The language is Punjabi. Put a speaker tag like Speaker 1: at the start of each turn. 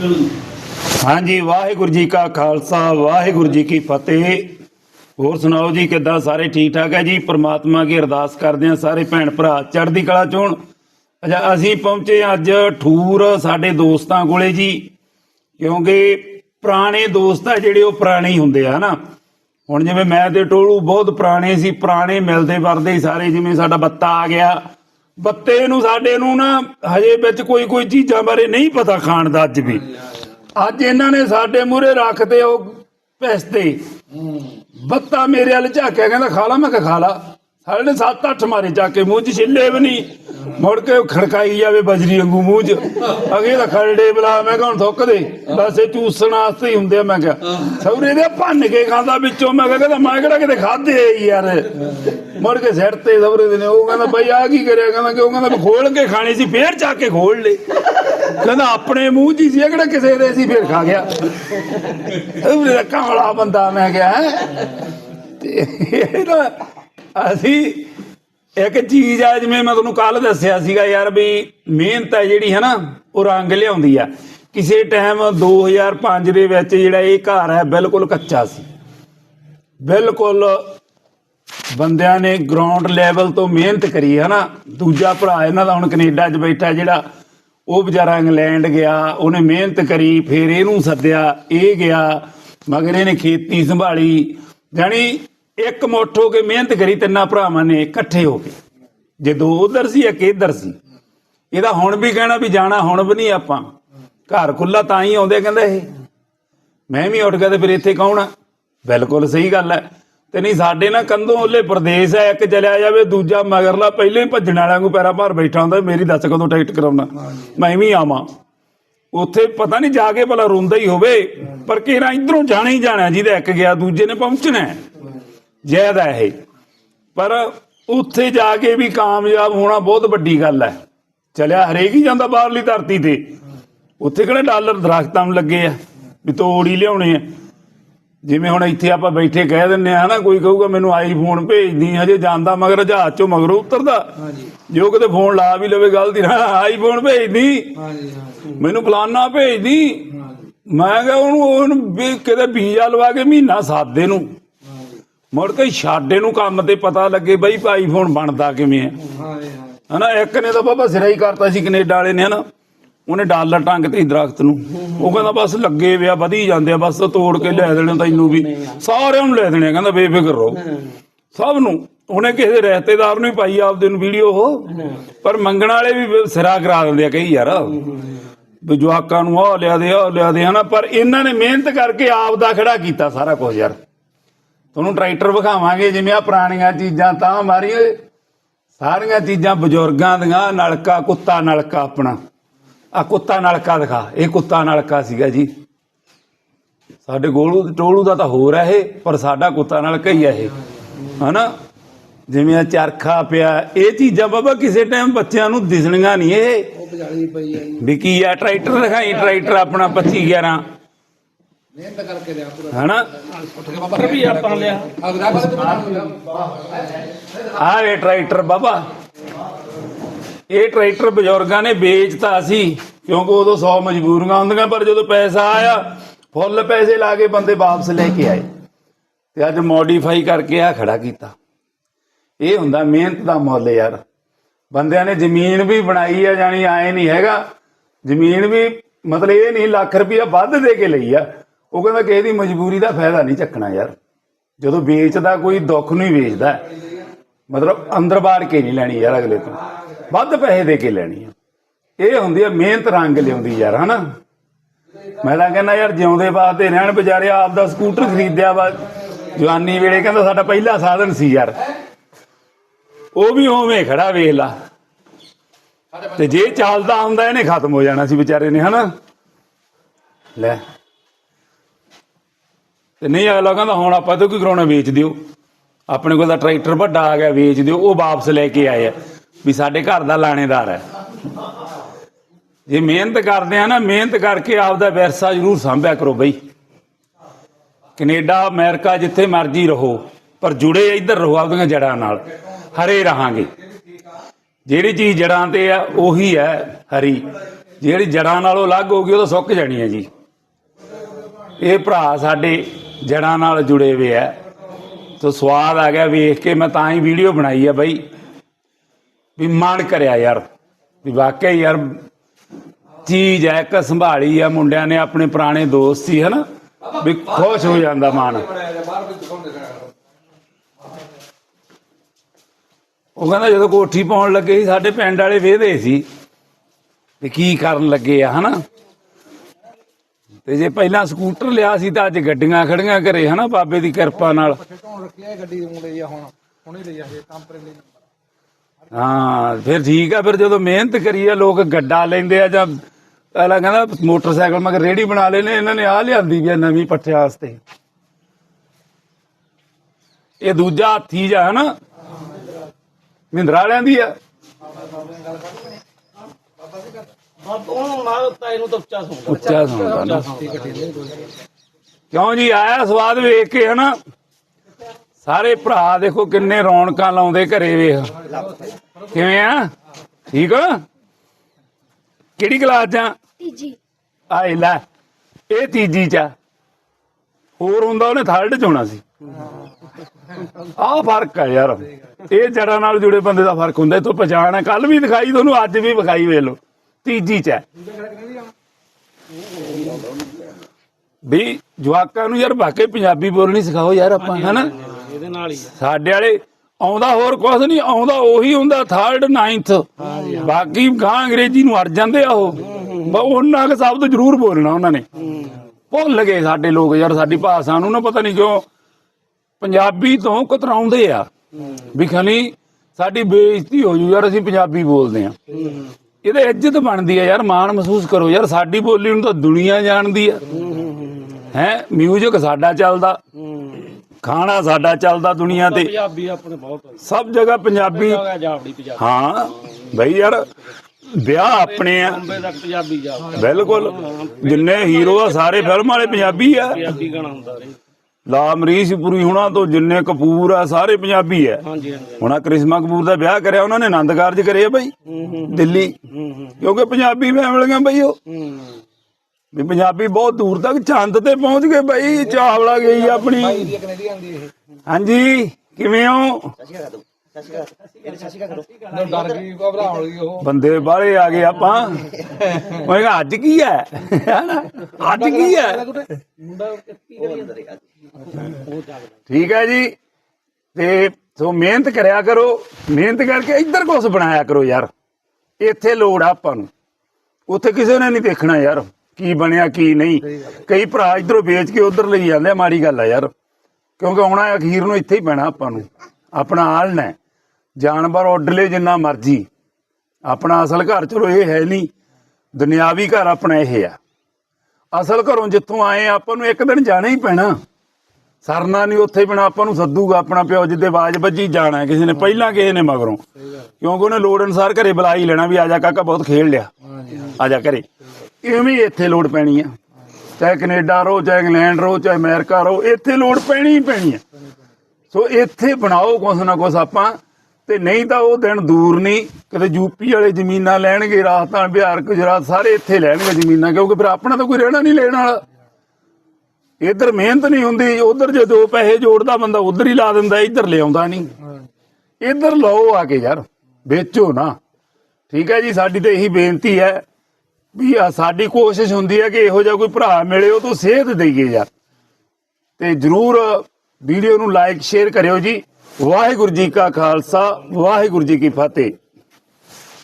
Speaker 1: ਹਾਂਜੀ, ਵਾਹਿਗੁਰੂ ਜੀ ਕਾ ਖਾਲਸਾ, ਵਾਹਿਗੁਰੂ ਜੀ ਕੀ ਫਤਿਹ। ਹੋਰ ਸੁਣਾਓ ਜੀ, ਕਿੱਦਾਂ ਸਾਰੇ ਠੀਕ ਠਾਕ ਹੈ ਜੀ? ਪ੍ਰਮਾਤਮਾ ਕੀ ਅਰਦਾਸ ਕਰਦੇ ਆ ਸਾਰੇ ਭੈਣ ਭਰਾ, ਚੜ੍ਹਦੀ ਕਲਾ ਚੋਣ ਅੱਛਾ, ਅਸੀਂ ਪਹੁੰਚੇ ਅੱਜ ਠੂਰ ਸਾਡੇ ਦੋਸਤਾਂ ਕੋਲੇ ਜੀ, ਕਿਉਂਕਿ ਪੁਰਾਣੇ ਦੋਸਤ ਆ ਜਿਹੜੇ, ਉਹ ਪੁਰਾਣੇ ਹੀ ਹੁੰਦੇ ਆ, ਹਨਾ? ਹੁਣ ਜਿਵੇਂ ਮੈਂ ਤੇ ਟੋਲੂ ਬਹੁਤ ਪੁਰਾਣੇ ਸੀ, ਪੁਰਾਣੇ ਮਿਲਦੇ ਵਰਦੇ ਸਾਰੇ, ਜਿਵੇਂ ਸਾਡਾ ਬੱਤਾ ਆ ਗਿਆ। ਬੱਤੇ ਨੂੰ ਸਾਡੇ ਨੂੰ ਨਾ ਹਜੇ ਵਿੱਚ ਕੋਈ ਕੋਈ ਚੀਜ਼ਾਂ ਬਾਰੇ ਨਹੀਂ ਪਤਾ ਖਾਣ ਦਾ ਅੱਜ ਵੀ। ਅੱਜ ਇਹਨਾਂ ਨੇ ਸਾਡੇ ਮੂਹਰੇ ਰੱਖਦੇ ਉਹ ਪੈਸਤੇ ਬੱਤਾ ਮੇਰੇ ਵੱਲ ਝਾਕਿਆ ਕਹਿੰਦਾ ਖਾ ਲਾ। ਮੈਂ ਕਿਹਾ ਖਾ ਲਾ। ਸਾਡੇ ਸੱਤ ਅੱਠ ਮਾਰੇ ਚੱਕ ਕੇ ਮੂੰਹ 'ਚ ਛਿੱਲੇ ਵੀ ਨਹੀਂ। ਮੁੜ ਕੇ ਖੜਕਾਈ ਜਾਵੇ ਬਜਰੀ ਵਾਂਗੂ ਮੂੰਹ 'ਚ। ਅਗੇ ਤਾਂ ਖਰੜੇ ਬਲਾ, ਮੈਂ ਕਿਹਾ ਹੁਣ ਥੁੱਕ ਦੇ। ਬਸ ਇਹ ਚੂਸਣ ਵਾਸਤੇ ਹੀ ਹੁੰਦੇ ਆ, ਮੈਂ ਕਿਹਾ। ਸੌਰੇ ਦੇ ਭੰਨ ਕੇ ਖਾਂਦਾ ਵਿੱਚੋਂ, ਮੈਂ ਕਹਿੰਦਾ ਮੈਂ ਕਿਹੜਾ ਕਿਤੇ ਖਾਦੇ ਯਾਰ। ਮੁੜ ਕੇ ਸਿਰ ਤੇ ਸੌਰੇ ਦੇ ਨੇ, ਉਹ ਕਹਿੰਦਾ ਬਈ ਆ ਕੀ ਕਰਿਆ? ਕਹਿੰਦਾ ਕਿ ਉਹ ਕਹਿੰਦਾ ਖੋਲ ਕੇ ਖਾਣੀ ਸੀ, ਫੇਰ ਚੱਕ ਕੇ ਖੋਲ ਲੇ ਕਹਿੰਦਾ ਆਪਣੇ ਮੂੰਹ 'ਚ ਹੀ ਸੀ, ਇਹ ਕਿਹੜਾ ਕਿਸੇ ਦੇ ਸੀ, ਫੇਰ ਖਾ ਗਿਆ। ਉਹ ਮੇਰਾ ਕਾਮਲਾ ਬੰਦਾ, ਮੈਂ ਕਿਹਾ ਤੇ ਇਹ ਨਾ ਅਸੀਂ ਇੱਕ ਚੀਜ਼ ਆ, ਜਿਵੇਂ ਮੈਂ ਤੁਹਾਨੂੰ ਕੱਲ ਦੱਸਿਆ ਸੀਗਾ ਯਾਰ ਵੀ ਮਿਹਨਤ ਹੈ ਜਿਹੜੀ ਹੈ ਨਾ ਉਹ ਰੰਗ ਲਿਆਉਂਦੀ ਆ। ਕਿਸੇ ਟਾਈਮ 2005 ਦੇ ਵਿੱਚ ਜਿਹੜਾ ਇਹ ਘਰ ਹੈ, ਬਿਲਕੁਲ ਕੱਚਾ ਸੀ। ਬਿਲਕੁਲ ਬੰਦਿਆਂ ਨੇ ਗਰਾਊਂਡ ਲੈਵਲ ਤੋਂ ਮਿਹਨਤ ਕਰੀ ਹੈ ਨਾ ਦੂਜਾ ਭਰਾ ਇਹਨਾਂ ਦਾ ਹੁਣ ਕੈਨੇਡਾ 'ਚ ਬੈਠਾ ਜਿਹੜਾ, ਉਹ ਵਿਚਾਰਾ ਇੰਗਲੈਂਡ ਗਿਆ, ਉਹਨੇ ਮਿਹਨਤ ਕਰੀ, ਫਿਰ ਇਹਨੂੰ ਸੱਦਿਆ, ਇਹ ਗਿਆ, ਮਗਰ ਇਹਨੇ ਖੇਤੀ ਸੰਭਾਲੀ। ਜਾਣੀ ਇੱਕ ਮੁੱਠ ਹੋ ਕੇ ਮਿਹਨਤ ਕਰੀ, ਤਿੰਨਾਂ ਭਰਾਵਾਂ ਨੇ ਇਕੱਠੇ ਹੋ ਕੇ। ਜੇ ਦੋ ਉਧਰ ਸੀ, ਇੱਕ ਇਧਰ ਸੀ। ਇਹਦਾ ਹੁਣ ਵੀ ਕਹਿਣਾ ਵੀ ਜਾਣਾ, ਹੁਣ ਵੀ ਨਹੀਂ ਆਪਾਂ। ਘਰ ਖੁੱਲਾ ਤਾਂ ਹੀ ਆਉਂਦੇ ਕਹਿੰਦਾ ਇਹ। ਮੈਂ ਵੀ ਉੱਠ ਗਿਆ ਤੇ ਫਿਰ ਇੱਥੇ ਕੌਣ ਆ? ਬਿਲਕੁਲ ਸਹੀ ਗੱਲ ਹੈ। ਤੇ ਨਹੀਂ, ਸਾਡੇ ਨਾ ਕੰਧੋਂ ਉਹਲੇ ਪ੍ਰਦੇਸ਼ ਹੈ, ਇੱਕ ਚਲਿਆ ਜਾਵੇ, ਦੂਜਾ ਮਗਰਲਾ ਪਹਿਲੇ ਹੀ ਭੱਜਣ ਵਾਲਿਆਂ ਨੂੰ ਪੈਰਾ ਭਾਰ ਬੈਠਾ ਹੁੰਦਾ, ਮੇਰੀ ਦੱਸ ਕਦੋਂ ਟਿਕਟ ਕਰਾਉਣਾ। ਮੈਂ ਵੀ ਆਵਾਂ। ਉੱਥੇ ਪਤਾ ਨਹੀਂ ਜਾ ਕੇ ਭਲਾ ਰੋਂਦਾ ਹੀ ਹੋਵੇ, ਪਰ ਕਿਹੜਾ ਇਧਰੋਂ ਜਾਣਾ ਹੀ ਜਾਣਾ, ਜਿਹਦਾ ਇੱਕ ਗਿਆ, ਦੂਜੇ ਨੇ ਪਹੁੰਚਣਾ ਜੈਦ ਹੈ ਇਹ। ਪਰ ਉੱਥੇ ਜਾ ਕੇ ਵੀ ਕਾਮਯਾਬ ਹੋਣਾ ਬਹੁਤ ਵੱਡੀ ਗੱਲ ਹੈ। ਚਲਿਆ ਹਰੇਕ ਹੀ ਜਾਂਦਾ ਬਾਹਰਲੀ ਧਰਤੀ ਤੇ। ਉੱਥੇ ਕਿਹੜੇ ਡਾਲਰ ਦਰਖਤਾਂ ਨੂੰ ਲੱਗੇ ਆ ਵੀ ਤੋੜ ਹੀ ਲਿਆਉਣੇ ਆ। ਜਿਵੇਂ ਹੁਣ ਇੱਥੇ ਆਪਾਂ ਬੈਠੇ ਕਹਿ ਦਿੰਨੇ ਆ ਨਾ ਕੋਈ ਕਹੂਗਾ ਮੈਨੂੰ ਆਈਫੋਨ ਭੇਜਦੀ ਹਜੇ ਜਾਂਦਾ ਮਗਰ ਜਹਾਜ਼ ਚੋਂ ਮਗਰੋਂ ਉਤਰਦਾ। ਜੋ ਕਿਤੇ ਫੋਨ ਲਾ ਵੀ ਲਵੇ ਗਲਤੀ ਨਾਲ ਆਈਫੋਨ ਭੇਜਦੀ ਮੈਨੂੰ ਫਲਾਨਾ ਭੇਜਦੀ ਮੈਂ ਕਿਹਾ ਉਹਨੂੰ ਉਹਨੂੰ ਵੀ ਕਿਤੇ ਵੀਜ਼ਾ ਲਵਾ ਕੇ ਮਹੀਨਾ ਸਾਦੇ ਨੂੰ। ਮੁੜ ਕੇ ਛਾਡੇ ਨੂੰ ਕੰਮ ਤੇ ਪਤਾ ਲੱਗੇ ਬਈ ਆਈਫੋਨ ਬਣਦਾ ਕਿਵੇਂ ਆ ਹਨਾ ਇੱਕ ਨੇ ਤਾਂ ਬਾਬਾ ਸਿਰਾ ਹੀ ਕਰਤਾ ਸੀ ਕੈਨੇਡਾ ਵਾਲੇ ਨੇ ਹਨਾ। ਉਹਨੇ ਡਾਲਰ ਟੰਗ ਤੇ ਦਰਖਤ ਨੂੰ। ਉਹ ਕਹਿੰਦਾ ਬਸ ਲੱਗੇ ਵਿਆ ਵਧੀ ਜਾਂਦੇ ਆ ਬਸ ਤੋੜ ਕੇ ਲੈ ਦੇਣੇ ਤੈਨੂੰ ਵੀ। ਸਾਰਿਆਂ ਨੂੰ ਲੈ ਦੇਣੇ ਆ, ਕਹਿੰਦਾ ਬੇਫਿਕਰ ਰਹੋ। ਸਭ ਨੂੰ। ਉਹਨੇ ਕਿਸੇ ਦੇ ਰਿਸ਼ਤੇਦਾਰ ਨੂੰ ਹੀ ਪਾਈ ਆਪਦੇ ਨੂੰ ਵੀਡੀਓ ਉਹ। ਪਰ ਮੰਗਣ ਵਾਲੇ ਵੀ ਸਿਰਾ ਕਰਾ ਦਿੰਦੇ ਆ ਕਈ ਯਾਰ। ਜਵਾਕਾਂ ਨੂੰ ਆ ਲਿਆ ਦੇ ਆਹ ਲਿਆ ਦੇ ਹਨਾ। ਪਰ ਇਹਨਾਂ ਨੇ ਮਿਹਨਤ ਕਰਕੇ ਆਪ ਦਾ ਖੜਾ ਕੀਤਾ ਸਾਰਾ ਕੁਝ ਯਾਰ। ਤੁਹਾਨੂੰ ਟਰੈਕਟਰ ਵਿਖਾਵਾਂਗੇ ਜਿਵੇਂ ਆ ਪੁਰਾਣੀਆਂ ਚੀਜ਼ਾਂ ਤਾਂ ਮਾਰੀ ਸਾਰੀਆਂ ਚੀਜ਼ਾਂ ਬਜ਼ੁਰਗਾਂ ਦੀਆਂ ਨਲਕਾ ਕੁੱਤਾ ਨਲਕਾ ਆਪਣਾ। ਆ ਕੁੱਤਾ ਨਲਕਾ ਦਿਖਾ ਇਹ ਕੁੱਤਾ ਨਲਕਾ ਸੀਗਾ ਜੀ। ਸਾਡੇ ਗੋਲੂ ਟੋਲੂ ਦਾ ਤਾਂ ਹੋਰ ਹੈ ਇਹ ਪਰ ਸਾਡਾ ਕੁੱਤਾ ਨਲਕਾ ਹੀ ਹੈ ਇਹ। ਹਨਾ? ਜਿਵੇਂ ਆ ਚਰਖਾ ਪਿਆ ਇਹ ਚੀਜ਼ਾਂ ਬਾਬਾ ਕਿਸੇ ਟਾਈਮ ਬੱਚਿਆਂ ਨੂੰ ਦਿਸਣੀਆਂ ਨਹੀਂ ਇਹ।
Speaker 2: ਉਹ ਬਜਾਲੀ ਪਈ ਆ ਜੀ।
Speaker 1: ਵੀ ਕੀ ਆ ਟਰੈਕਟਰ ਦਿਖਾਈ ਟਰੈਕਟਰ ਆਪਣਾ 25 11
Speaker 2: ਮਿਹਨਤ ਕਰਕੇ ਲਿਆ ਪੂਰਾ।
Speaker 1: ਹਨਾ?
Speaker 2: ਉੱਠ ਕੇ ਬਾਬਾ। ਵੀ ਆਪਾਂ ਲਿਆ। ਅਗਲਾ
Speaker 1: ਆਹ ਇਹ ਟਰੈਕਟਰ ਬਾਬਾ। ਇਹ ਟਰੈਕਟਰ ਬਜ਼ੁਰਗਾਂ ਨੇ ਵੇਚਤਾ ਸੀ ਕਿਉਂਕਿ ਉਦੋਂ 100 ਮਜਬੂਰੀਆਂ ਹੁੰਦੀਆਂ ਪਰ ਜਦੋਂ ਪੈਸਾ ਆਇਆ ਫੁੱਲ ਪੈਸੇ ਲਾ ਕੇ ਬੰਦੇ ਵਾਪਸ ਲੈ ਕੇ ਆਏ। ਤੇ ਅੱਜ ਮੋਡੀਫਾਈ ਕਰਕੇ ਆ ਖੜਾ ਕੀਤਾ। ਇਹ ਹੁੰਦਾ ਮਿਹਨਤ ਦਾ ਮੁੱਲ ਯਾਰ। ਬੰਦਿਆਂ ਨੇ ਜ਼ਮੀਨ ਵੀ ਬਣਾਈ ਆ ਜਾਣੀ ਆਏ ਨਹੀਂ ਹੈਗਾ। ਜ਼ਮੀਨ ਵੀ ਮਤਲਬ ਇਹ ਨਹੀਂ ਲੱਖ ਰੁਪਇਆ ਵੱਧ ਦੇ ਕੇ ਲਈ ਆ। ਉਹ ਕਹਿੰਦਾ ਕਿਸੇ ਦੀ ਮਜਬੂਰੀ ਦਾ ਫਾਇਦਾ ਨਹੀਂ ਚੱਕਣਾ ਯਾਰ। ਜਦੋਂ ਵੇਚਦਾ, ਕੋਈ ਦੁੱਖ ਨੂੰ ਹੀ ਵੇਚਦਾ ਮਤਲਬ ਅੰਦਰ ਬਾੜ ਕੇ ਨਹੀਂ ਲੈਣੀ ਯਾਰ ਅਗਲੇ ਤੋਂ। ਵੱਧ ਪੈਸੇ ਦੇ ਕੇ ਲੈਣੀ ਆ। ਇਹ ਹੁੰਦੀ ਆ ਮਿਹਨਤ ਰੰਗ ਲਿਆਉਂਦੀ ਯਾਰ, ਹਨਾ? ਮੈਂ ਤਾਂ ਕਹਿੰਦਾ ਯਾਰ, ਜਿਉਂਦੇ ਵਾਸਤੇ ਰਹਿਣ ਵਿਚਾਰੇ ਆਪ ਦਾ ਸਕੂਟਰ ਖਰੀਦਿਆ ਵਾ। ਜਵਾਨੀ ਵੇਲੇ ਕਹਿੰਦਾ ਸਾਡਾ ਪਹਿਲਾ ਸਾਧਨ ਸੀ ਯਾਰ। ਉਹ ਵੀ ਉਵੇਂ ਖੜਾ ਵੇਖ ਲਾ। ਤੇ ਜੇ ਚੱਲਦਾ ਹੁੰਦਾ, ਇਹਨੇ ਖਤਮ ਹੋ ਜਾਣਾ ਸੀ ਵਿਚਾਰੇ ਨੇ, ਹਨਾ? ਲੈ। ਤੇ ਨਹੀਂ, ਅਗਲਾ ਕਹਿੰਦਾ, ਹੁਣ ਆਪਾਂ ਤਾਂ ਕੀ ਕਰਾਉਣਾ ਵੇਚ ਦਿਓ। ਆਪਣੇ ਕੋਲ ਤਾਂ ਟਰੈਕਟਰ ਵੱਡਾ ਆ ਗਿਆ, ਵੇਚ ਦਿਓ, ਉਹ ਵਾਪਸ ਲੈ ਕੇ ਆਏ ਆ। ਵੀ ਸਾਡੇ ਘਰ ਦਾ ਲਾਣੇਦਾਰ ਹੈ। ਜੇ ਮਿਹਨਤ ਕਰਦੇ ਆ ਨਾ, ਮਿਹਨਤ ਕਰਕੇ ਆਪਦਾ ਵਿਰਸਾ ਜ਼ਰੂਰ ਸੰਭਿਆ ਕਰੋ ਬਈ। ਕੈਨੇਡਾ, ਅਮਰੀਕਾ ਜਿੱਥੇ ਮਰਜ਼ੀ ਰਹੋ, ਪਰ ਜੁੜੇ ਇੱਧਰ ਰਹੋ ਆਪਦੀਆਂ ਜੜਾਂ ਨਾਲ। ਹਰੇ ਰਹਾਂਗੇ। ਜਿਹੜੀ ਚੀਜ਼ ਜੜਾਂ ਤੇ ਆ, ਉਹੀ ਹੈ ਹਰੀ। ਜਿਹੜੀ ਜੜਾਂ ਨਾਲੋਂ ਅਲੱਗ ਹੋ ਗਈ, ਉਹ ਤਾਂ ਸੁੱਕ ਜਾਣੀ ਹੈ ਜੀ। ਇਹ ਭਰਾ ਸਾਡੇ ਜੜਾਂ ਨਾਲ ਜੁੜੇ ਹੋਏ ਆ। ਤੋ ਸਵਾਦ ਆ ਗਿਆ ਵੇਖ ਕੇ, ਮੈਂ ਤਾਂ ਹੀ ਵੀਡੀਓ ਬਣਾਈ ਆ ਬਾਈ। ਵੀ ਮਨ ਕਰਿਆ ਯਾਰ। ਵੀ ਵਾਕਿਆ ਯਾਰ, ਚੀਜ਼ ਹੈ ਇੱਕ ਸੰਭਾਲੀ ਆ, ਮੁੰਡਿਆਂ ਨੇ ਆਪਣੇ ਪੁਰਾਣੇ ਦੋਸਤ ਸੀ, ਹਨਾ? ਵੀ ਖੁਸ਼ ਹੋ ਜਾਂਦਾ ਮਨ ਉਹ ਕਹਿੰਦਾ ਜਦੋਂ ਕੋਠੀ ਪਾਉਣ ਲੱਗੇ ਸੀ, ਸਾਡੇ ਪਿੰਡ ਵਾਲੇ ਵੇਹਦੇ ਸੀ ਤੇ ਕੀ ਕਰਨ ਲੱਗੇ ਆ, ਹਨਾ? ਤੇ ਜੇ ਪਹਿਲਾਂ ਸਕੂਟਰ ਲਿਆ ਸੀ ਤਾਂ ਅੱਜ ਗੱਡੀਆਂ ਖੜੀਆਂ ਘਰੇ ਹਨਾ ਬਾਬੇ ਦੀ ਕਿਰਪਾ ਨਾਲ।
Speaker 2: ਕੌਣ ਰੱਖਿਆ ਇਹ ਗੱਡੀ ਨੂੰ ਲਈ ਆ ਹੁਣ ਹੁਣੇ ਲਈ ਆ ਇਹ ਕੰਮ ਪਰ ਲਈ
Speaker 1: ਹਾਂ ਫਿਰ ਠੀਕ ਆ ਫਿਰ ਜਦੋਂ ਮਿਹਨਤ ਕਰੀ ਆ ਲੋਕ ਗੱਡਾ ਲੈਂਦੇ ਆ ਜਾਂ ਪਹਿਲਾਂ ਕਹਿੰਦਾ ਮੋਟਰਸਾਈਕਲ ਮਗਰ ਰੇੜੀ ਬਣਾ ਲੈਨੇ ਇਹਨਾਂ ਨੇ ਆ ਲਿਆਂਦੀ ਵੀ ਆ ਨਵੀਂ ਪੱਠਿਆਂ ਵਾਸਤੇ। ਇਹ ਦੂਜਾ ਹਾਥੀ ਜਾ ਹਨਾ? ਮਹਿੰਦਰਾ ਵਾਲਿਆਂ ਦੀ ਆ।
Speaker 3: ਉਹਨੂੰ ਨਾਲ ਤਾਂ ਇਹਨੂੰ ਤਾਂ ਉੱਚਾ ਸੁਣਦਾ
Speaker 1: ਉੱਚਾ ਸੁਣਦਾ ਨਾ।
Speaker 2: ਠੀਕ ਹੈ ਠੀਕ ਹੈ।
Speaker 1: ਕਿਉਂ ਜੀ ਆਇਆ ਸਵਾਦ ਵੇਖ ਕੇ ਹਨਾ? ਸਾਰੇ ਭਰਾ ਦੇਖੋ ਕਿੰਨੇ ਰੌਣਕਾਂ ਲਾਉਂਦੇ ਘਰੇ ਵੇਖ। ਕਿਵੇਂ ਆ? ਠੀਕ ਆ ਕਿਹੜੀ ਕਲਾਸ ਚ ਆ?
Speaker 4: ਤੀਜੀ।
Speaker 1: ਆਏ ਲੈ ਇਹ ਤੀਜੀ ਚ ਆ। ਹੋਰ ਹੁੰਦਾ ਉਹਨੇ ਥਰਡ ਚ ਹੋਣਾ ਸੀ। ਆਹ ਫ਼ਰਕ ਆ ਯਾਰ। ਇਹ ਜੜਾਂ ਨਾਲ ਜੁੜੇ ਬੰਦੇ ਦਾ ਫ਼ਰਕ ਹੁੰਦਾ। ਇਹ ਤੋਂ ਪਛਾਣ ਹੈ ਕੱਲ ਵੀ ਦਿਖਾਈ ਤੁਹਾਨੂੰ ਅੱਜ ਵੀ ਵਿਖਾਈ ਵੇਖ ਲਓ। ਤੀਜੀ ਚ ਹੈ। ਵੀ ਜਵਾਕਾਂ ਨੂੰ ਯਾਰ ਵਾਕਈ ਪੰਜਾਬੀ ਬੋਲਣੀ ਸਿਖਾਓ ਯਾਰ ਆਪਾਂ ਹਨਾ?
Speaker 3: ਇਹਦੇ ਨਾਲ ਹੀ।
Speaker 1: ਸਾਡੇ ਵਾਲੇ ਆਉਂਦਾ ਹੋਰ ਕੁਝ ਨਹੀਂ ਆਉਂਦਾ ਉਹੀ ਹੁੰਦਾ ਥਰਡ ਨਾਈਨਥ ਬਾਕੀ ਗਾਂ ਅੰਗਰੇਜ਼ੀ ਨੂੰ ਅੜ ਜਾਂਦੇ ਆ ਉਹ। ਉਹਨਾਂ ਕੇ ਸ਼ਬਦ ਜ਼ਰੂਰ ਬੋਲਣਾ ਉਹਨਾਂ ਨੇ। ਭੁੱਲ ਗਏ ਸਾਡੇ ਲੋਕ ਯਾਰ ਸਾਡੀ ਭਾਸ਼ਾ ਨੂੰ ਨਾ ਪਤਾ ਨਹੀਂ ਕਿਉਂ ਪੰਜਾਬੀ ਤੋਂ ਕਤਰਾਉਂਦੇ ਆ। ਵੀ ਖਣੀ ਸਾਡੀ ਬੇਇੱਜ਼ਤੀ ਹੋ ਜੂ ਯਾਰ ਅਸੀਂ ਪੰਜਾਬੀ ਬੋਲਦੇ ਆ। ਇਹਦੇ ਇੱਜ਼ਤ ਬਣਦੀ ਆ ਯਾਰ ਮਾਣ ਮਹਿਸੂਸ ਕਰੋ ਯਾਰ ਸਾਡੀ ਬੋਲੀ ਨੂੰ ਤਾਂ ਦੁਨੀਆ ਜਾਣਦੀ ਆ। ਹੈ ਮਿਊਜ਼ਿਕ ਸਾਡਾ ਚੱਲਦਾ ਖਾਣਾ ਸਾਡਾ ਚੱਲਦਾ ਦੁਨੀਆ ਤੇ।
Speaker 3: ਪੰਜਾਬੀ ਆਪਣੇ ਬਹੁਤ।
Speaker 1: ਸਭ ਜਗ੍ਹਾ ਪੰਜਾਬੀ।
Speaker 3: ਹੋ
Speaker 1: ਬਈ ਯਾਰ ਵਿਆਹ ਆਪਣੇ ਆ। ਬਿਲਕੁਲ ਜਿੰਨੇ ਹੀਰੋ ਆ ਸਾਰੇ ਫਿਲਮ ਵਾਲੇ ਪੰਜਾਬੀ ਆ।
Speaker 3: ਪੰਜਾਬੀ ਗਾਣਾ ਹੁੰਦਾ ਰੇ।
Speaker 1: ਲਾ ਮਰੀਸ਼ਪੁਰੀ ਹੁਣਾ ਤੋਂ ਜਿੰਨੇ ਕਪੂਰ ਆ ਸਾਰੇ ਪੰਜਾਬੀ ਆ।
Speaker 3: ਹਾਂਜੀ ਹਾਂਜੀ।
Speaker 1: ਹੁਣਾ ਕ੍ਰਿਸ਼ਮਾ ਕਪੂਰ ਦਾ ਵਿਆਹ ਕਰਿਆ ਉਹਨਾਂ ਨੇ ਆਨੰਦ ਕਾਰਜ ਕਰੇ ਆ ਬਈ। ਦਿੱਲੀ। ਕਿਉਂਕਿ ਪੰਜਾਬੀ ਫੈਮਲੀਆਂ ਬਈ ਉਹ। ਵੀ ਪੰਜਾਬੀ ਬਹੁਤ ਦੂਰ ਤੱਕ ਚੰਦ ਤੇ ਪਹੁੰਚ ਗਏ ਬਈ ਚਾਵਲਾ ਗਈ ਆਪਣੀ। ਹਾਂਜੀ ਕਿਵੇਂ ਹੋ?
Speaker 2: ਡਰ ਗਈ ਉਹ।
Speaker 1: ਬੰਦੇ ਬਾਹਲੇ ਆ ਗਏ ਆਪਾਂ। ਮੈਂ ਕਿਹਾ ਅੱਜ ਕੀ ਹੈ? ਹਨਾ? ਅੱਜ ਕੀ ਹੈ?
Speaker 3: ਮੁੰਡਾ ਕੀ ਕਰੀ ਜਾਂਦਾ ਉਹ ਜਾਗਦਾ
Speaker 1: ਠੀਕ ਹੈ ਜੀ। ਤੇ ਸੋ ਮਿਹਨਤ ਕਰਿਆ ਕਰੋ। ਮਿਹਨਤ ਕਰਕੇ ਇੱਧਰ ਕੁਛ ਬਣਾਇਆ ਕਰੋ ਯਾਰ। ਇੱਥੇ ਲੋੜ ਆ ਆਪਾਂ ਨੂੰ। ਉੱਥੇ ਕਿਸੇ ਨੇ ਨਹੀਂ ਦੇਖਣਾ ਯਾਰ ਕੀ ਬਣਿਆ ਕੀ ਨਹੀਂ। ਕਈ ਭਰਾ ਇਧਰੋਂ ਵੇਚ ਕੇ ਉਧਰ ਲਈ ਜਾਂਦੇ ਆ ਮਾੜੀ ਗੱਲ ਆ ਯਾਰ। ਕਿਉਂਕਿ ਆਉਣਾ ਅਖੀਰ ਨੂੰ ਇੱਥੇ ਹੀ ਪੈਣਾ ਆਪਾਂ ਨੂੰ। ਆਪਣਾ ਆਲਣਾ ਹੈ। ਜਾਨਵਰ ਉੱਡ ਲੈ ਜਿੰਨਾ ਮਰਜ਼ੀ। ਆਪਣਾ ਅਸਲ ਘਰ ਚਲੋ ਇਹ ਹੈ ਨਹੀਂ, ਦੁਨਿਆਵੀ ਘਰ ਆਪਣਾ ਇਹ ਆ। ਅਸਲ ਘਰੋਂ ਜਿੱਥੋਂ ਆਏ ਆਪਾਂ ਨੂੰ ਇੱਕ ਦਿਨ ਜਾਣਾ ਹੀ ਪੈਣਾ। ਸਰਨਾ ਨਹੀਂ ਉੱਥੇ ਬਿਨਾ ਆਪਾਂ ਨੂੰ ਸੱਦੂਗਾ ਆਪਣਾ ਪਿਓ, ਜਿੱਦੇ ਆਵਾਜ਼ ਵੱਜੀ ਜਾਣਾ ਕਿਸੇ ਨੇ, ਪਹਿਲਾਂ ਕਿਸੇ ਨੇ ਮਗਰੋਂ। ਕਿਉਂਕਿ ਉਹਨੇ ਲੋੜ ਅਨਸਾਰ ਘਰੇ ਬੁਲਾ ਹੀ ਲੈਣਾ ਵੀ ਆ ਜਾ ਕਾਕਾ, ਬਹੁਤ ਖੇਡ ਲਿਆ। ਆ ਜਾ ਘਰੇ। ਇਵੇਂ ਇੱਥੇ ਲੋੜ ਪੈਣੀ ਆ। ਚਾਹੇ ਕੈਨੇਡਾ ਰਹੋ, ਚਾਹੇ ਇੰਗਲੈਂਡ ਰਹੋ, ਚਾਹੇ ਅਮਰੀਕਾ ਰਹੋ, ਇੱਥੇ ਲੋੜ ਪੈਣੀ ਹੀ ਪੈਣੀ ਆ। ਸੋ ਇੱਥੇ ਬਣਾਓ ਕੁਛ ਨਾ ਕੁਛ ਆਪਾਂ, ਤੇ ਨਹੀਂ ਤਾਂ ਉਹ ਦਿਨ ਦੂਰ ਨਹੀਂ ਕਦੇ ਯੂਪੀ ਵਾਲੇ ਜ਼ਮੀਨਾਂ ਲੈਣਗੇ, ਰਾਜਸਥਾਨ, ਬਿਹਾਰ, ਗੁਜਰਾਤ, ਸਾਰੇ ਇੱਥੇ ਲੈਣਗੇ ਜ਼ਮੀਨਾਂ, ਕਿਉਂਕਿ ਫਿਰ ਆਪਣਾ ਤਾਂ ਕੋਈ ਰਹਿਣਾ ਨਹੀਂ ਲੈਣ ਵਾਲਾ। ਇੱਧਰ ਮਿਹਨਤ ਨਹੀਂ ਹੁੰਦੀ, ਉਧਰ ਜੇ ਦੋ ਪੈਸੇ ਜੋੜਦਾ ਬੰਦਾ, ਉਧਰ ਹੀ ਲਾ ਦਿੰਦਾ, ਇੱਧਰ ਲਿਆਉਂਦਾ ਨਹੀਂ। ਇੱਧਰ ਲਓ ਆ ਕੇ ਯਾਰ, ਵੇਚੋ ਨਾ। ਠੀਕ ਹੈ ਜੀ, ਸਾਡੀ ਤਾਂ ਇਹੀ ਬੇਨਤੀ ਹੈ ਵੀ ਆ ਸਾਡੀ ਕੋਸ਼ਿਸ਼ ਹੁੰਦੀ ਹੈ ਕਿ ਇਹੋ ਜਿਹਾ ਕੋਈ ਭਰਾ ਮਿਲੇ, ਉਹ ਤੋਂ ਸੇਧ ਦਈਏ ਯਾਰ। ਤੇ ਜਰੂਰ ਵੀਡੀਓ ਨੂੰ ਲਾਈਕ ਸ਼ੇਅਰ ਕਰਿਓ ਜੀ। ਵਾਹਿਗੁਰੂ ਜੀ ਕਾ ਖਾਲਸਾ ਵਾਹਿਗੁਰੂ ਜੀ ਕੀ ਫਤਿਹ।